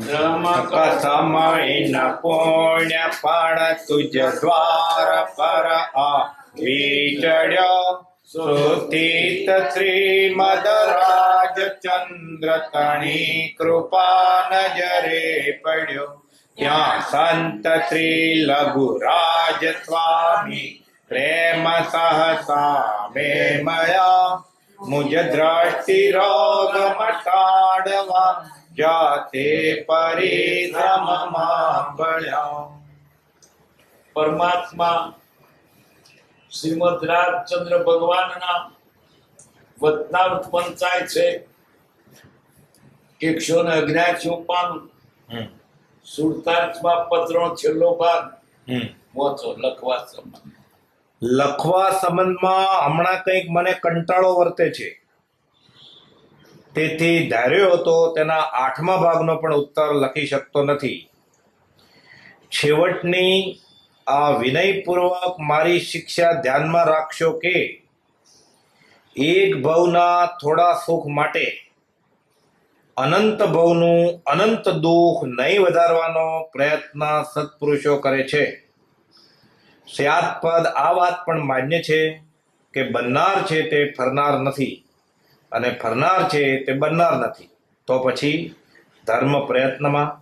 કથમૈન પુણ્ય પણ તુજ દ્વાર પર આ વિચડ્યો સુતીત શ્રીમદ રાજચંદ્ર તણી કૃપા નજરે પડ્યો. ત્યાં સંત શ્રી લઘુરાજ સ્વામી પ્રેમ સહસા મે મયા મુજ દ્રષ્ટિ રોગ મટાડવા જાતે પરિશ્રમમાં પડ્યા પરમાત્મા શ્રીમદ રાજચંદ્ર ભગવાનના વધનાર ઉત્પન્ન થાય છે. એકસો ને અગ્યાસી પાનું સુરતાર્થમાં પત્રનો છેલ્લો ભાગ. વાંચો લખવા સંબંધ. લખવા સંબંધમાં હમણાં કંઈક મને કંટાળો વર્તે છે. તેથી ધાર્યો હતો તેના આઠમા ભાગનો પણ ઉત્તર લખી શકતો નથી. છેવટની આ વિનયપૂર્વક મારી શિક્ષા ધ્યાનમાં રાખશો કે એક ભવના થોડા સુખ માટે અનંત ભવનું અનંત દુઃખ નહીં વધારવાનો પ્રયત્ન સત્પુરુષો કરે છે. સ્યાદપદ આ વાત પણ માન્ય છે કે બનનાર છે તે ફરનાર નથી. અને ફરનાર છે તે બનનાર નથી. તો પછી ધર્મ પ્રયત્નમાં,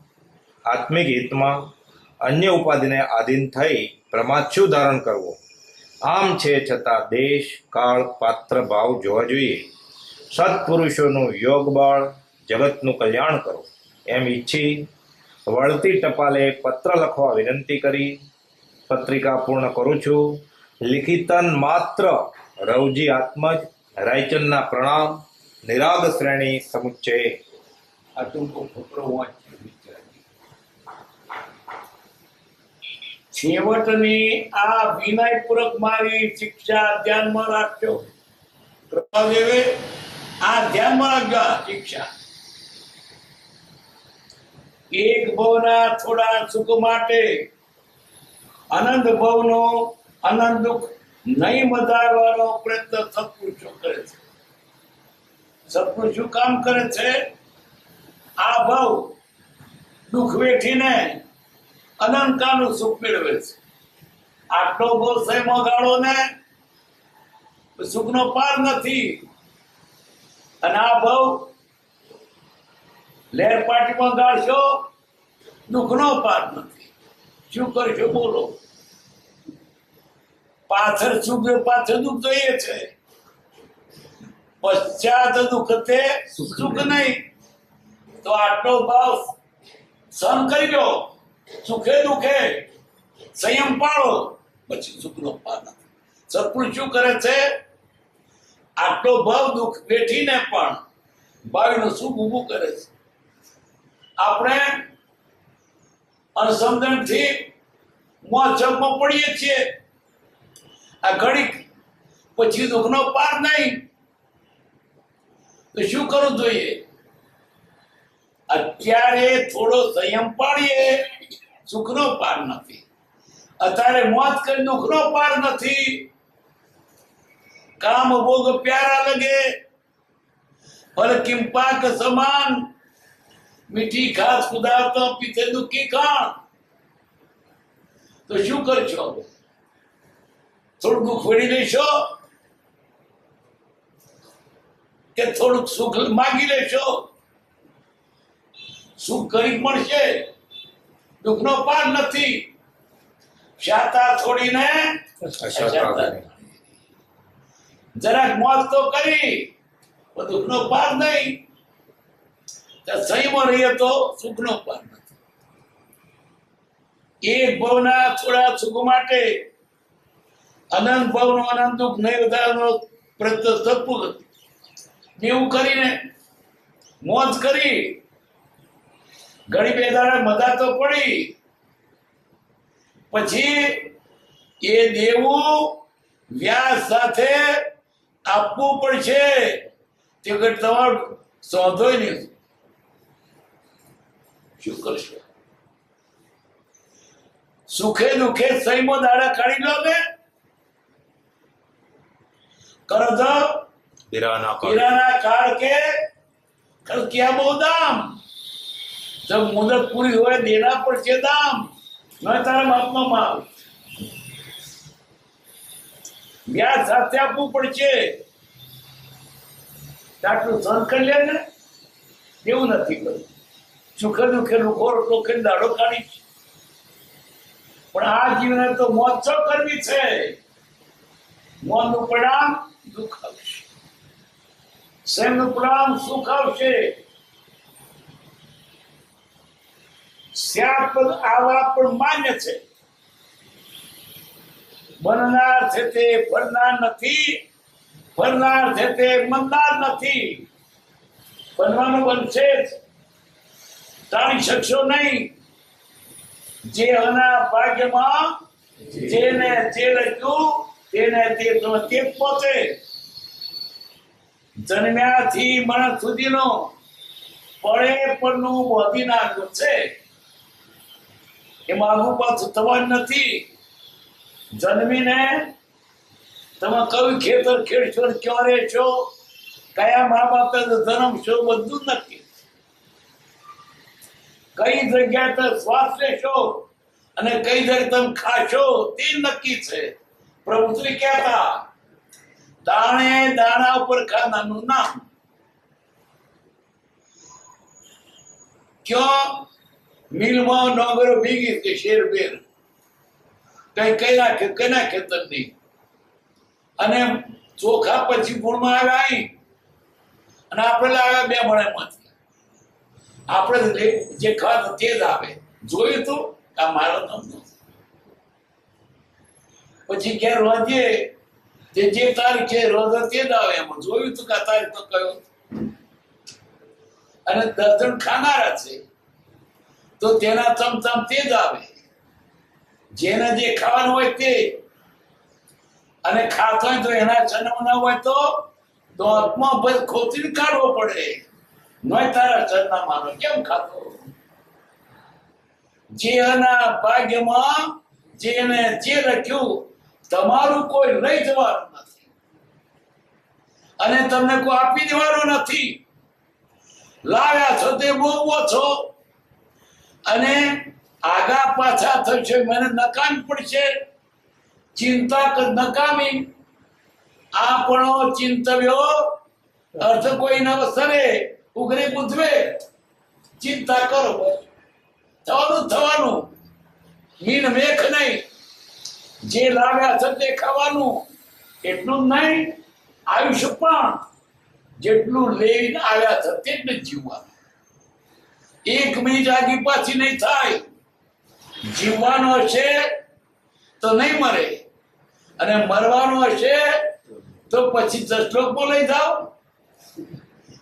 આત્મિક હિતમાં, અન્ય ઉપાધિને આધીન થઈ પ્રમાચ્યુ ધારણ કરવો? આમ છે છતાં દેશ, કાળ, પાત્ર, ભાવ જોવા જોઈએ. સત્પુરુષોનું યોગ બળ જગતનું કલ્યાણ કરો. એમ ઈચ્છી વળતી ટપાલે પત્ર લખવા વિનંતી કરી. પત્રિકા પૂર્ણ કરું છું. લિખિતન માત્ર રવજી આત્મજ રાયચંદના પ્રણામ, નિરાગ શ્રેણી સમુચ્ચય છેવટની આ વિનયપૂર્વક મારી શિક્ષા ધ્યાનમાં રાખજો. કૃપાદેવે આ ધ્યાનમાં રાખજો આ શિક્ષા. એક ભવના થોડા સુખ માટે અનંત ભવનો અનંત દુઃખ નહીં વધારવાનો પ્રયત્ન સત્પુરુષો કરે છે. સત્પુરુષ કામ કરે છે? આ ભાવ દુઃખ વેઠીને અનંતકાળનું સુખ મેળવે છે. આટલો બહુ સહેમો ગાળો ને સુખનો પાર નથી. અને આ ભાવ લહેર પાટીમાં ગાળશો, દુઃખનો પાર નથી. શું કરશો બોલો? પાછળ સુખ પાછળ દુઃખ તો એ છે. પશ્ચાત દુઃખ તે સુખ નહીં. તો આટલો ભાવ સહન કરી લો. સુખે દુઃખે સંયમ પાળો. પછી સુખનો પાર નથી. સત્પુરુષ શું કરે છે? આટલો ભાવ દુઃખ બેઠીને પણ ભાવીનું સુખ ઊભું કરે છે. આપણે અણસમજણથી મોજમાં પડીએ છીએ. આ ઘડીક પછી દુઃખનો પાર નહીં. તો શું કરવું જોઈએ? અત્યારે થોડો સંયમ પાડીએ, સુખનો પાર નથી. અત્યારે મોત કરી દુઃખનો પાર નથી. કામ ભોગ પ્યારા લગે ફલ કિંપાક સમાન, મીઠી ઘાસ કુદાવતો પીછે દુઃખી કાણ તો શું કરશો? થોડું દુઃખ વળી લેશો કે થોડુંક સુખ માગી લેશો? સુખ કરી મળશે દુઃખનો પાર નથી. શાતા છોડીને. જરાક મોત તો કરી પણ દુઃખનો પાર નહીં. ત્યાં રહીએ તો સુખનો પાર નથી. એક ભવના થોડા સુખ માટે અનંત ભવનો અનંત દુઃખ નહીં વધારવાનો પ્રયત્ન થતું નથી. એવું કરીને મોજ કરી ઘડી બે દાડા મજા તો પડી. પછી એ દેવું વ્યાસ સાથે આપવું પડશે. તે તમારો સોંધોય નહીં શું કરશો? સુખે દુઃખે સહીમો દાડા કાઢી લો ને. વ્યાજ સાથે આપવું પડશે આટલું સહન કરી લે ને એવું નથી કર્યું સુખે દુઃખે લોકો રોકે દાડો કાઢી પણ આ જીવને તો મોત કરવી છે મોંનું પરિણામ દુઃખ આવશે શેમનું પરિણામ સુખ આવશે શ્યાપદ આવા પણ માન્ય છે. બનનાર છે તે ફરનાર નથી ફરનાર છે તે મનનાર નથી. બનવાનું બનશે જ. ટાળી શકશો નહીં. જે અના ભાગ્યમાં જેને જે લખ્યું તેને તે પહોંચે જન્મ્યાથી મરણ સુધીનો પડે પરનું નાખ્યું છે. એમાં આગુ પાછું થવાનું નથી. જન્મીને તમે કયું ખેતર ખેડશો ક્યાં રહે છો? કયા મા બાપ ધર્મ છો બધું નક્કી. કઈ જગ્યાએ તમે શ્વાસ લેશો અને કઈ જગ્યાએ તમે ખાશો તે નક્કી છે. પ્રભુશ્રી કહેતા દાણે દાણા ઉપર ખાનાનું નામ. ક્યાં? મિલમાં નોગરો ભીગી કે શેર બેર? કઈ કઈ નાખે કઈ નાખે તરની અને ચોખા પછી ગુણમાં આવ્યા અહીં? અને આપણે લાવ્યા બે મણામાંથી આપણે જ ખાત તે જ આવે જોયું તું? આ મારો ધંધો પછી ક્યાં રોજે જે જે તારીખે રોજ તે જ આવે એમાં. જોયું તું કે તારીખ તો કયો? અને દસ જણ ખાનારા છે. તો તેના ચમચમ તે જ આવે. જેને જે ખાવાનું હોય તે. અને ખાતો હોય તો એના જન્મ ના હોય તો આત્મા ભાઈ ખોતી કાઢવો પડે. નોય તારા સરનામાનો કેમ ખાતો? જે એના ભાગ્યમાં જેને જે લખ્યું તમારું કોઈ લઈ જવાનું નથી. અને તમને કોઈ આપી દેવાનું નથી. લાવ્યા છો તે બહુ ઓછો અને આગા પાછા થશે, મને નકામ પડશે. ચિંતા નકામી. આ પણ ચિંતવ્યો. અર્થ કોઈ ન વસરે, ઉઘરે બુધવે. ચિંતા કરો. થવાનું થવાનું. મીન મેખ નહીં. જે લાવ્યા તે ખાવાનું, એટલું જ નહીં, આયુષ્ય પણ જેટલું લઈને આવ્યા છે તેટલું જ જીવવાનું. એક મિનિટ આગી પાછી નહીં થાય. જીવવાનો હશે તો નહીં મરે. અને મરવાનો હશે તો પછી જસલોકમાં લઈ જાઓ.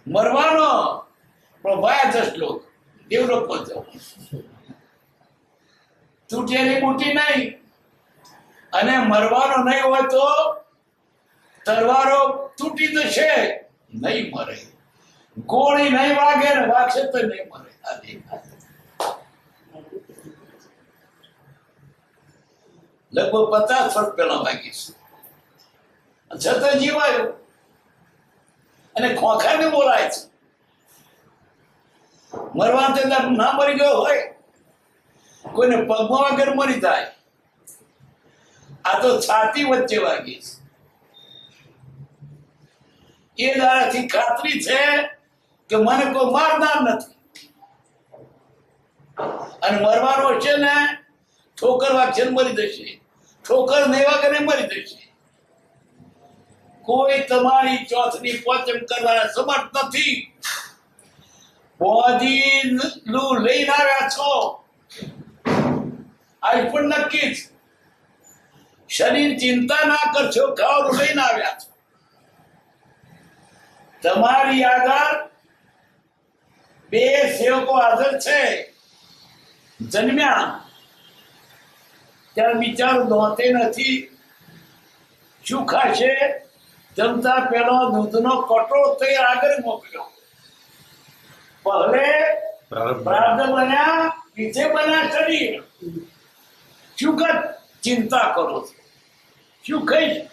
મરવાનો, પણ ભાયા જસલોક દેવલોકમાં જાઓ તૂટેલી બુટી નહીં. અને મરવાનો નહીં હોય તો તલવારો તૂટી જશે નહીં મરે. ગોળી નહીં વાગે ને વાગશે તો નહીં મરે. લગભગ પચાસ વર્ષ પેલા વાગીશ છતાં જીવાયો. અને ખોખાને બોલાય છે. મરવા તે ના મરી ગયો હોય. કોઈને પગમાં વગર મરી જાય. આ તો છાતી વચ્ચે વાગીશ એ દાડાથી ખાતરી છે કે મને કોઈ મારનાર નથી. અને મરવાનો છે ને, ઠોકર વાગશે મરી જશે. ઠોકર નહીં વાગે મરી જશે. કોઈ તમારી ચોથની પોચમ કરવાના સમર્થ નથી. બોધી નું લઈને આવ્યા છો. આજ પણ નક્કી જ શરીર ચિંતા ના કરશો ખાવાનું લઈને આવ્યા છો. તમારી આગળ બે સેવકો હાજર છે. જન્મ્યા. ત્યારે બિચારો નોતે નથી. શું ખાશે? જમતા પેલો દૂધનો કટો થઈ આગળ મોકલ્યો. પહેલે પ્રાર્થ બન્યા પીછે બન્યા શરીર. શું કર ચિંતા કરો છો. શું કહીશ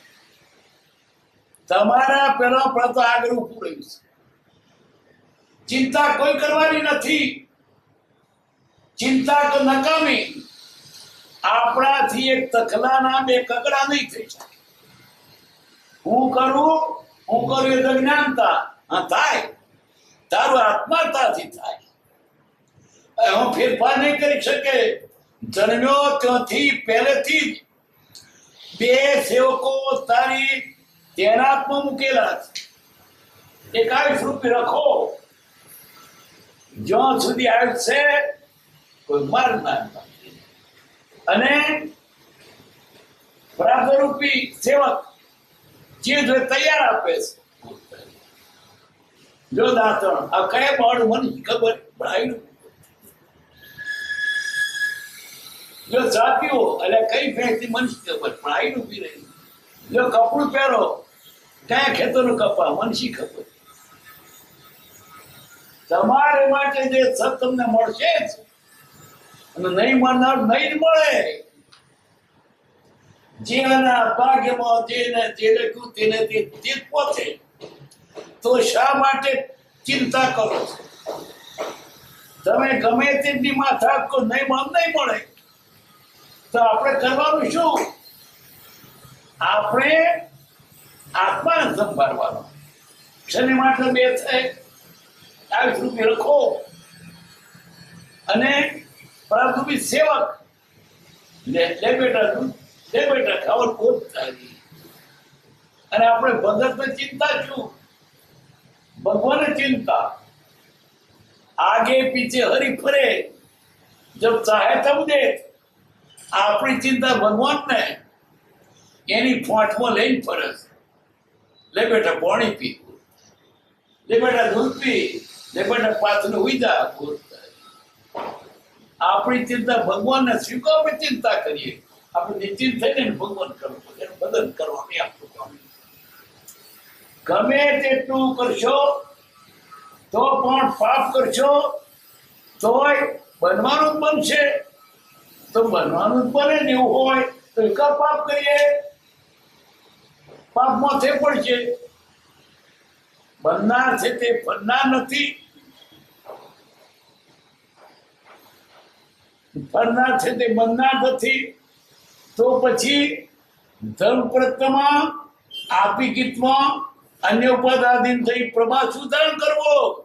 તમારા પેલા પ્રત આગળ ઉભું રહ્યું છે. ચિંતા કોઈ કરવાની નથી. ચિંતા તો નકામી. આપણાથી એક તખલાના બે કકડા નહીં થઈ શકે. હું કરું? હું કરું એ તો જ્ઞાનતા હા, થાય. તારું આત્માતાથી થાય. હું ફેરફાર નહીં કરી શકે. જન્મ્યો ત્યાંથી પહેલેથી બે સેવકો તારી તૈનાતમાં મૂકેલા છે. એકાવીસ રૂપિયા રૂપી જ્યાં સુધી આવશે કોઈ માર ના અને પ્રાપ્તરૂપી સેવક જે જો તૈયાર આપે છે જો દાંતણ, આ કયા બાળું મને ખબર? પણ આયુ જો જાતિઓ એટલે કઈ ફેંકતી મનસી ખબર પણ આઈ ડૂબી રહી. જો કપડું પહેરો, કયા ખેતરનું કપા મનસી ખબર તમારે માટે જે સત તમને મળશે જ. અને નહીં મળનાર નહીં મળે. જેના ભાગ્યમાં જેને જે લખ્યું તેને તે તે જ તો શા માટે ચિંતા કરો છો? તમે ગમે તેટલી માથા નહીં નહીં મળે. તો આપણે કરવાનું શું? આપણે આત્માને સંભાળવાનો. શનિ માટે બે થાય ચાલીસ રૂપિયા લખો. અને પરંતુ બી સેવક. લે લે બેટા તું, લે બેટા ખાવડ ખૂબ થાય અને આપણે ભગતને ચિંતા શું? ભગવાન ચિંતા. આગે પીછે હરી ફરે જબ ચાહે તબ દે આપણી ચિંતા ભગવાન ને એની ફોંટમાં લઈને ફરે લે બેટા પાણી પી લે બેટા દૂધ પી લે બેટા પાથને ઉઈદા આપણી ચિંતા ભગવાનને સ્વીકો આપણે ચિંતા કરીએ આપણે નિશ્ચિત થઈને ભગવાન કરવું એનું બદલ કરવાની આપણું કામ ગમે તેટલું કરશો તો પણ પાપ કરશો તોય બનવાનું બનશે તો બનવાનું બને ને એવું હોય, તો એકા પાપ કરીએ. પાપ માથે પડશે બનનાર છે તે ફરનાર નથી. ફરનાર છે તે બનનાર નથી. તો પછી ધર્મ પ્રત્યમાં, આપી ગીતમાં, અન્ય ઉપાધાધીન થઈ પ્રભા સુધારણ કરવો.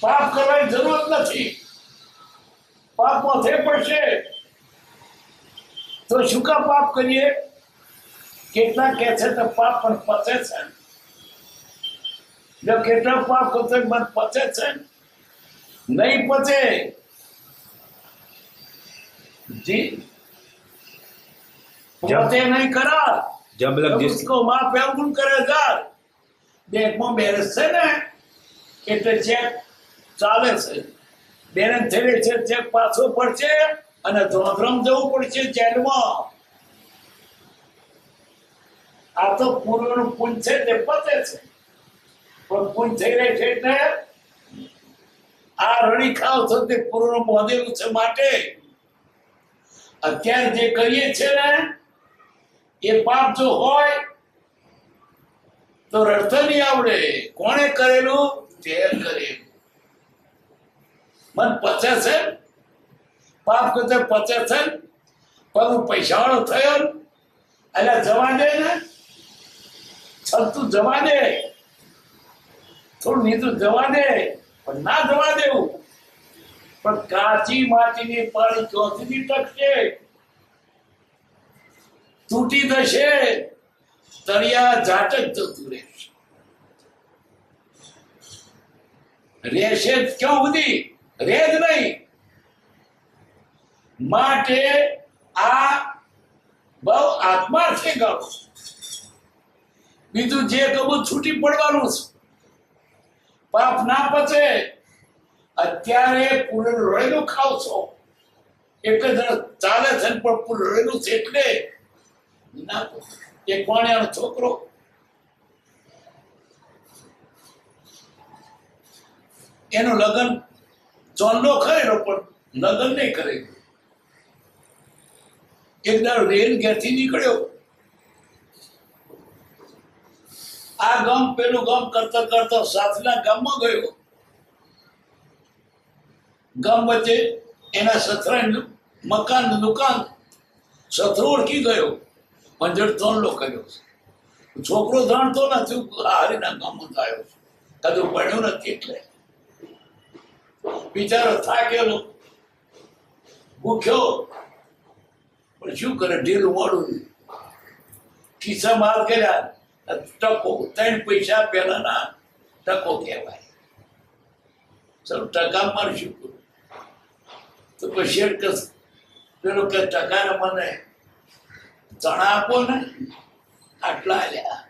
પાપ કરવાની જરૂર નથી. پاپ مافے پڑھے تو شکا پاپ کریے کتنا کیسے تو پاپ پر پچے سن جب کتنا پاپ کو تک بند پچے سن نہیں پچے۔ جی۔ جب تے نہیں کرا۔ جب لگ جس کو ماں پہ اگن کرے گا۔ دیکھ مو میرے سن ہے کتنے چیک چالے سن બેલેન્સ થયેલી છે ચેક પાછો પડશે અને ધોધરમ જવું પડશે જેલમાં. આ તો પૂર્વનું પુંજ છે, તે પતે છે. પણ પુંજ થઈ રહી છે એટલે આ રણી ખાવ છો તે પૂર્વનું બાંધેલું છે માટે. અત્યારે જે કરીએ છે ને, એ પાપ જો હોય, તો રડતો નહીં આવડે. કોણે કરેલું? તે કરેલું. મન પચે છે? પાપ કરતે પચે છે? પણ હું પૈસાવાળો થયો? એટલે જવા દે ને? છતું જવા દે થોડું નીચું જવા દે પણ ના જવા દેવું. પણ કાચી માટીની પાણી ચોથી ટકશે તૂટી જશે. તળિયા જાટ જ જતું રહેશે. રહેશે ક્યાં સુધી? રહે જ નહીં. માટે આ બહુ આત્મા છે ગાળો. બીજું જે કબૂત છૂટી પડવાનું છે, પાપ ના પચે, અત્યારે પૂરેલું રહેલું ખાવ છો. એક જ ચાલે છે પણ પૂરું રહેલું છે એટલે ના એક વાણિયાનો છોકરો. એનું લગ્ન ચોંડો ખરેલો પણ લગ્ન નહીં કરે. એક દાડો રેલ ઘેરથી નીકળ્યો. આ ગામ પેલું ગામ કરતા કરતા સાથના ગામમાં ગયો. ગામ વચ્ચે એના સથરાની મકાન, દુકાન સથરો ઓળખી ગયો. પંજર તોડલો કર્યો છોકરો જાણતો નથી હારીના ગામમાં થયો કદું ભણ્યો નથી એટલે? બિચારો થાકેલો ભૂખ્યો પણ શું કરે ઢીલું મોડું ખિસ્સામાં હાથ કર્યા ટકો ત્રણ પૈસા પહેલાના ટકો કહેવાય ચલો ટકા મારે શું કરું તો પછી શેઠ કે પેલો કે ટકાને મને ચણા આપો ને આટલા આલ્યા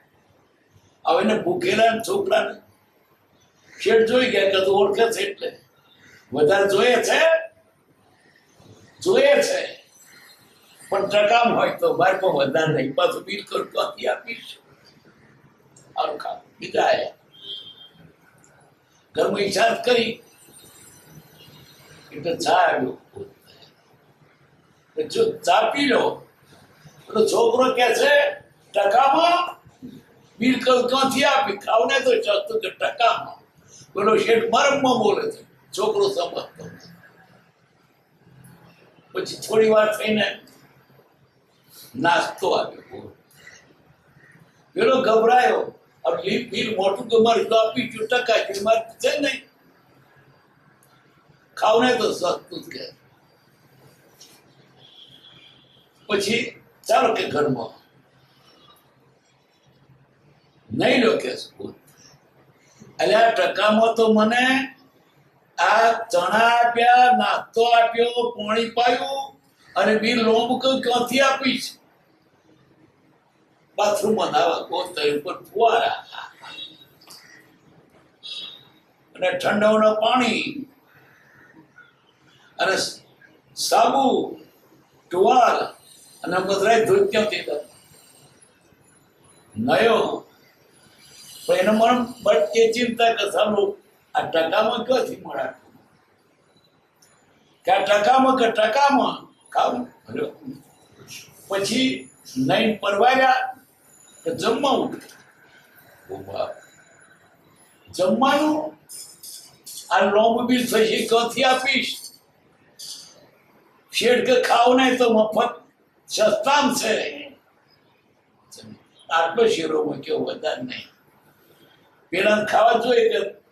હવે એને ભૂખેલા ને છોકરાને શેઠ જોઈ ગયા કે તું ઓળખે છે એટલે વધારે જોઈએ છે? જોઈએ છે. પણ ટકામ હોય તો પણ વધારે નહીં. પાછું બિલ કરું આપીશ. સારું બીજા ઘરમાં ઈચ્છા કરી. એટલે ચા આવ્યો. જો ચા પી લો. તો છોકરો કે છે, ટકામાં? બિલ કરું ક્યાંથી આપી. ખાવને તો ટકામાં. પેલો શેઠ, મરમમાં બોલે છે. છોકરો નથી. પછી થોડી વાર થઈને નાસ્તો આવ્યો પેલો ગભરાયો. તો મારે મારે છે નહીં. તો સસ્તું કે. પછી ચાલો કે ઘરમાં. નહીં લો કે સ્કૂલ. એટલે આ ટકામાં તો મને આ ચણા આપ્યા, નાસ્તો આપ્યો, પાણી પાયું અને બી લોંબ ક્યાંથી આપીશ બાથરૂમમાં નાવા ગોતર ઉપર ફુવારા. અને ઠંડવનું પાણી. અને સાબુ ટુવાલ અને મધરાય ધોઈ ક્યાંથી દે નયો. પણ એનો મન બટ એ ચિંતા કથા આ ટકામાં ક્યાંથી મળે? કે આ ટકામાં કે ટકામાં? ખાવ. ભલ્યો. પછી નહીં પરવાયા કે જમવા? ઉઠ્યું ઓ બાપ. જમવાનું આ લોંગ બી થશે ક્યાંથી આપીશ? શેડ કે ખાવ નહીં તો મફત સસ્તામ છે. આટલો શેરોમાં કેવો વધારે નહીં. પેલા ખાવા જોઈએ કે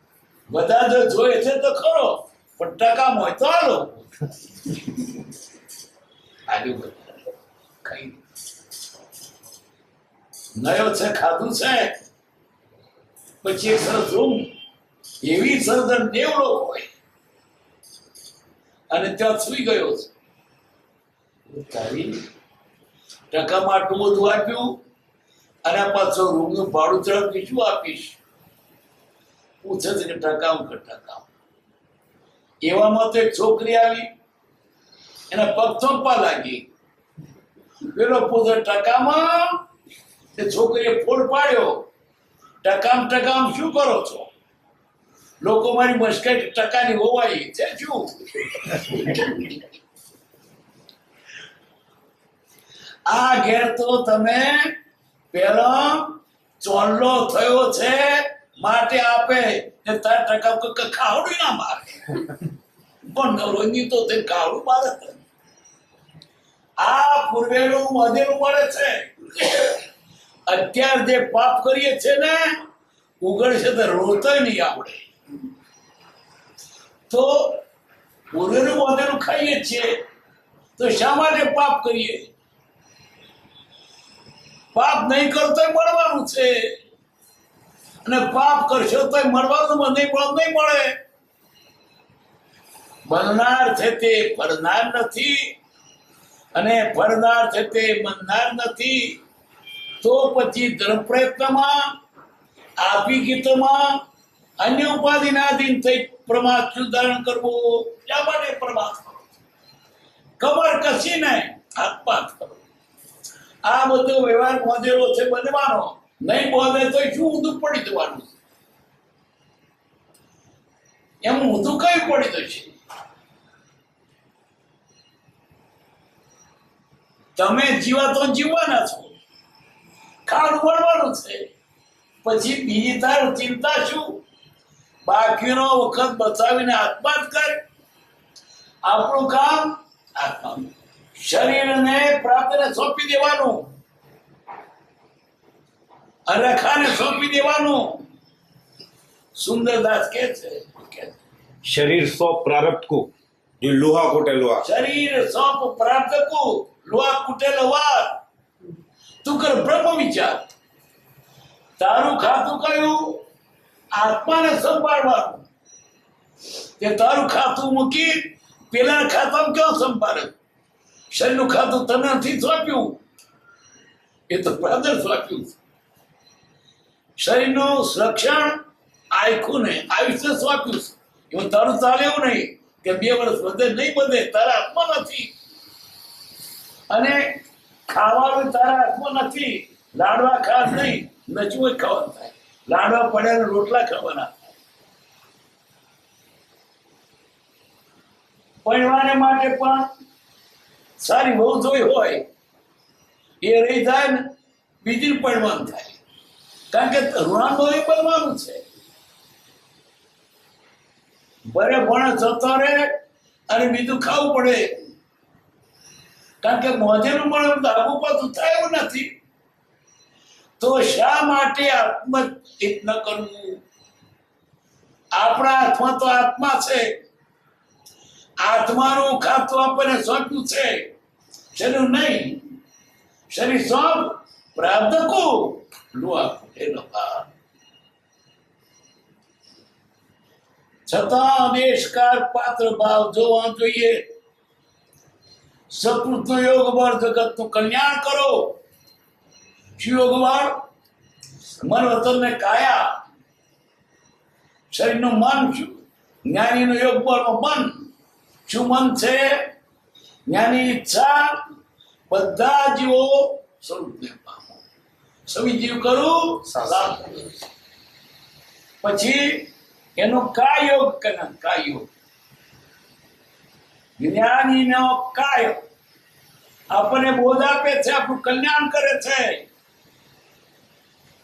વધારે જો જોઈએ છે તો ખરો, પણ ટકા હોય તો આલો આવ્યું ખાઈ નયો છે, ખાધું છે. પછી એક સરસ એવી સર્જન દેવડો હોય. અને ત્યાં સુઈ ગયો છે. ટકામાં આટલું બધું આપ્યું, અને પાછો રૂમનું ભાડું ઝડપથી શું આપીશ. પૂછે છે કે ટકામ કે ટકામ એવામાં તો એક છોકરી આવી, એના પગ ચોંપવા લાગી. પેલો પૂછે ટકામાં તે છોકરીએ ફોડ પાડ્યો. ટકામ ટકામ શું કરો છો? લોકો મારી મસ્કટ ટકાની હોવાઈ છે, શું? આ ઘેર તો તમે પેલો ચોલ્લો થયો છે. માટે આપે ને તાર ટકા ખાવડું ના મારે. પણ રોજની તો તે કાળું મારે આ પૂર્વેનું મધેલું મળે છે. અત્યાર જે પાપ કરીએ છે ને ઉગડશે તો રોતો નહીં આવડે. તો પૂર્વેનું મધેલું ખાઈએ છીએ, તો શા માટે પાપ કરીએ? પાપ નહીં કરતો મળવાનું છે. અને પાપ કરશો તો મરવાનું મને મળે નહીં મળે. બનનાર છે તે પરનાર નથી. અને પરનાર છે તે મનનાર નથી. તો પછી ધર્મ પ્રયત્નમાં આપી ગીતોમાં, અન્ય ઉપાધિના આધીન થઈ પ્રમાદ સુધારણ કરવું. શા માટે પ્રમાદ કરો કમર કસીને નહીં. હાથપાત કરો. આ બધો વ્યવહાર મોજેલો છે બનવાનો. નહીં બોલે તો શું ઊંધું પડી જવાનું એમ ઊંધું કઈ પડી છે તમે જીવા તો જીવવાના છો. ખાવાનું વળવાનું છે. પછી બીજી તાર ચિંતા શું? બાકીનો વખત બચાવીને આત્મહત્યા કર. આપણું કામ આત્મા શરીરને પ્રાપ્તને સોંપી દેવાનું. અરખાને સોંપી દેવાનું. સુંદરદાસ કે છે શરીર સો પ્રારબ્ધ કો જો લોહા કોટે લોહા શરીર સોંપ પ્રાપ્ત કો લોહા કુટેલ વાર તું કર બ્રહ્મ વિચાર. તારું ખાતું કયું? આત્માને સંભાળવાનું. કે તારું ખાતું મૂકી પેલા ખાતામાં ક્યાં સંભાળે? શરીરનું ખાતું તને નથી સોંપ્યું. એ તો બ્રધર સોંપ્યું છે. શરીરનું રક્ષણ આખું ને આયુષ્ય સોંપ્યું છે? એવું તારું ચાલે નહીં કે બે વર્ષ વધે, નહીં વધે, તારા હાથમાં નથી. અને ખાવાનું તારા હાથમાં નથી. લાડવા ખાસ નહીં. નચવું ખાવાનું થાય. લાડવા પડ્યા રોટલા ખાવાના પરિવાર માટે પણ સારી બહુ જોઈ હોય, એ રહી જાય ને બીજી પરિવાર થાય. કારણ કે એ બનવાનું છે. ભરે ભણે જતો રહે અને બીજું ખાવું પડે. કારણ કે મોજેનું પણ ધાબુ પાછું થાય એવું નથી. તો શા માટે આત્મચિત ન કરવું? આપણા હાથમાં તો આત્મા છે. આત્માનું ખાતું આપણને સોંપ્યું છે. શરીર નહીં? શરીર સોંપ? પ્રાપ્તકો લોહા ફૂટેલો ભાર છતાં દેશકાર પાત્ર ભાવ જોવા જોઈએ સકૃત યોગ બળ જગતનું કલ્યાણ કરો યોગ બળ મન વતન ને કાયા શરીરનું મન શું જ્ઞાનીનું યોગ બળ મન શું મન છે જ્ઞાની ઈચ્છા બધા જીવો સ્વરૂપને પામો સવી કરું. પછી એનો કા યોગ કરે કા યોગ જ્ઞાનીનો કાય. આપણને બોધ આપે છે આપણું કલ્યાણ કરે છે.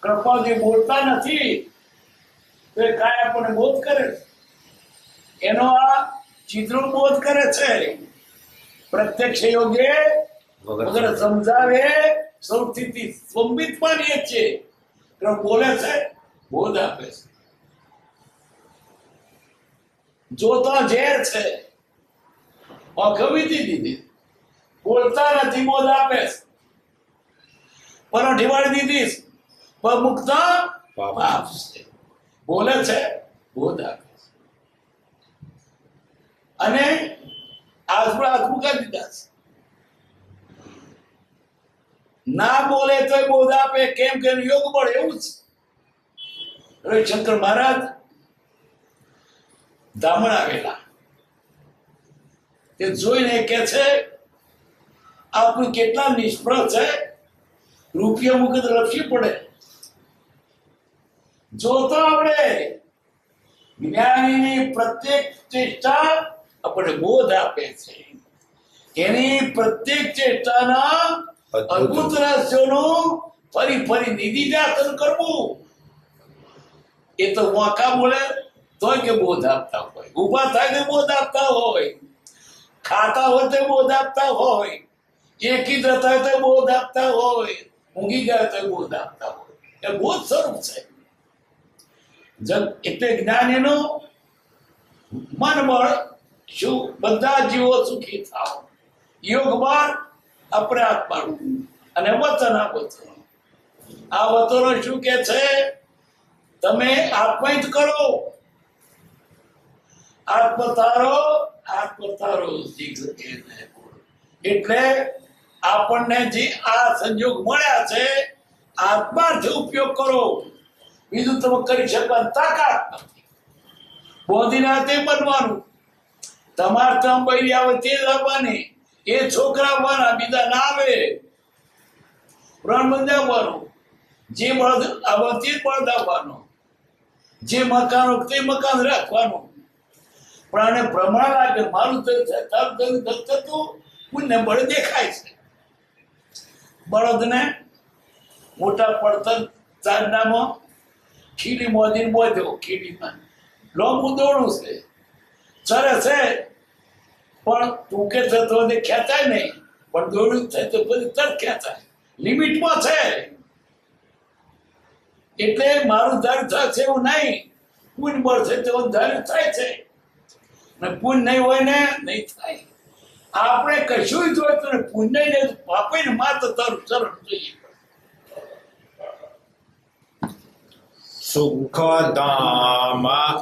કૃપાજી બોલતા નથી. તો એ કાય આપણને બોધ કરે છે. એનો આ ચિત્રો બોધ કરે છે. પ્રત્યક્ષ યોગે વગર સમજાવે. સૌથી સ્વંબિત માનીએ છીએ પણ બોલે છે, બોધ આપે છે. જોતો ઝેર છે. અખવીતી દીધી. બોલતા નથી, બોધ આપે છે. પરોઠી વાળી દીધી પણ મુકતા પાપ. છે. બોલે છે, બોધ આપે છે. અને આજુબાજુ કરી દીધા છે. ના બોલે તો બોધ આપે. કેમ કે યોગ બળ એવું જ. રવિશંકર મહારાજ ધામણ આવેલા. તે જોઈને કે છે આપણું કેટલા નિષ્ફળ છે? રૂપિયા મૂકે તો લપસી પડે. જોતો આપણે જ્ઞાનીની પ્રત્યેક ચેષ્ટા આપણે બોધ આપે છે. એની પ્રત્યેક ચેષ્ટાના અદ્ભુત. રહસ્યોનું ફરી ફરી નિધિધ્યાસન કરવું. એ તો વાંકા બોલે, તોય કે બોધ આપતા હોય. ઊભા થાય તો બોધ આપતા હોય. ખાતા હોય બોધ આપતા હોય. એકી જતા હોય તો બોધ આપતા હોય. ઊંઘી ગયા તો બોધ આપતા હોય. એ બોધ સ્વરૂપ છે. એટલે જ્ઞાન એનો મન બળ શું? બધા જીવો સુખી થાવ. યોગ બળ આપણે આત્માનું અને વચન આ વચન આ વચનો શું કે છે? તમે આત્મા જ કરો. આત્મતારો આત્મતારો. એટલે આપણને જે આ સંજોગ મળ્યા છે, આત્માર્થી ઉપયોગ કરો. બીજું તમે કરી શકવાની તાકાત નથી. બોધીના તે બનવાનું. તમારે તમ બૈરી આવે તે જ આવવાની એ છોકરા આવવાના બીજા ના આવે. પ્રાણ બંધાવવાનું. જે બળદ આવે તે બળદ આવવાનો જે મકાનો તે મકાન રાખવાનું. પણ આને પ્રમાણ લાગે મારું તો છે, તારું તો નથી થતું પુણ્ય બળ દેખાય છે. બળદને મોટા પડતર ચાંદામાં ખીલી મોદીને બોધ્યો ખીલીમાં. લોંબુ દોડું છે. ચરે છે. પણ ટૂંકે થતો ને ખેંચાય નહીં. પણ દોડું થાય તો પછી તરત ખેંચાય. લિમિટમાં છે એટલે મારું ધાર થશે એવું નહીં. પૂન બળ છે તેવું ધાર થાય છે. ને પૂન નહીં હોય ને, નહીં થાય. આપણે કશું જોઈતું ને પુણ્ય ને પાપે ને માત્ર તારું ચરણ જોઈએ. સુખધામ